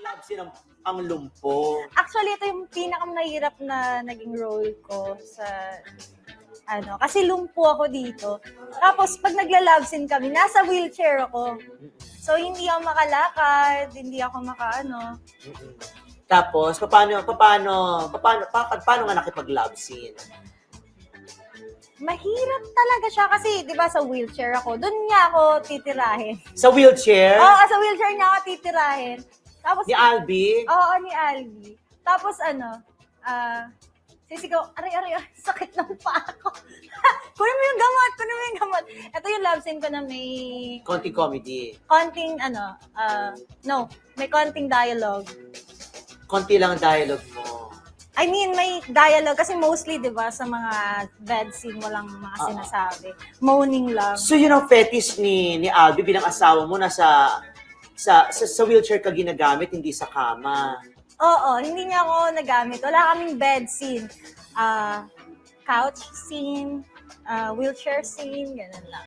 Love scene ang, ang lumpo. Actually, ito yung pinakamahirap na naging role ko sa ano, kasi lumpo ako dito. Tapos, pag nagla-love scene kami, nasa wheelchair ako. So, hindi ako makalakad, hindi ako makaano. Tapos, paano, paano, paano, pa, paano nga nakipag-love scene? Mahirap talaga siya kasi, di ba, sa wheelchair ako. Doon niya ako titirahin. Sa wheelchair? Oo, sa wheelchair niya ako titirahin. Tapos, Ni Albi? Oo, ni Albi. Tapos ano, ah, sisigaw, aray, aray, aray, sakit ng paa ko. kunin mo yung gamot, kunin mo yung gamot. Ito yung love scene ko na may Konting comedy. konting, ano, ah, no, may konting dialogue. Konti lang ang dialogue mo. I mean, may dialogue kasi mostly, di ba, sa mga bed scene, walang mga Ah. sinasabi. Moaning lang. So yun ang fetish ni ni Albi bilang asawa mo nasa sa, sa sa wheelchair ka ginagamit hindi sa kama. Oo, hindi niya ako nagamit. Wala kaming bed scene. Ah, couch scene, ah, wheelchair scene, ganun lang.